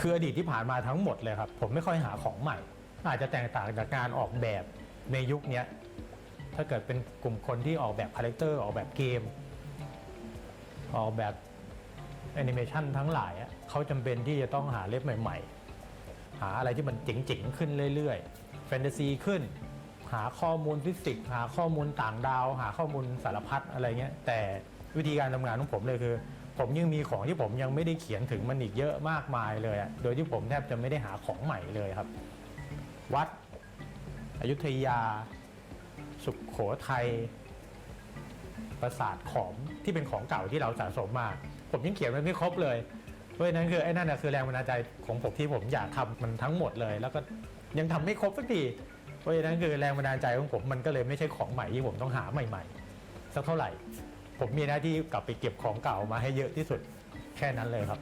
คืออดีตที่ผ่านมาทั้งหมดเลยครับ ผมไม่ค่อยหาของใหม่ อาจจะแตกต่างจากการออกแบบในยุคนี้ถ้าเกิดเป็นกลุ่มคนที่ออกแบบคาแรคเตอร์ออกแบบเกม ออกแบบแอนิเมชันทั้งหลายเขาจำเป็นที่จะต้องหาเล็บใหม่ ๆ หาอะไรที่มันเจ๋งๆขึ้นเรื่อยๆ แฟนตาซีขึ้น หาข้อมูลฟิสิกส์หาข้อมูลต่างดาว หาข้อมูลสารพัดอะไรเงี้ยแต่วิธีการทำงานของผมเลยคือ ผมยังมีของที่ผมยังไม่ได้เขียนถึงมันอีกเยอะมากมายเลยอะโดยที่ผมแทบจะไม่ได้หาของใหม่เลยครับ วัด อยุธยา สุขโขทัยปราสาทขอมที่เป็นของเก่าที่เราสะสมมา ผมยังเขียนมันไม่ครบเลยเพราะนั้นคือไอ้นั่นนะคือแรงบันดาลใจของผมที่ผมอยากทำมันทั้งหมดเลย แล้วก็ยังทำไม่ครบสักทีเพราะฉะนั้นคือแรงบันดาลใจของผมมันก็เลยไม่ใช่ของใหม่ที่ผมต้องหาใหม่ ๆ สักเท่าไหร่ ผมมีหน้าที่กลับไปเก็บของเก่ามาให้เยอะที่สุดแค่นั้นเลยครับ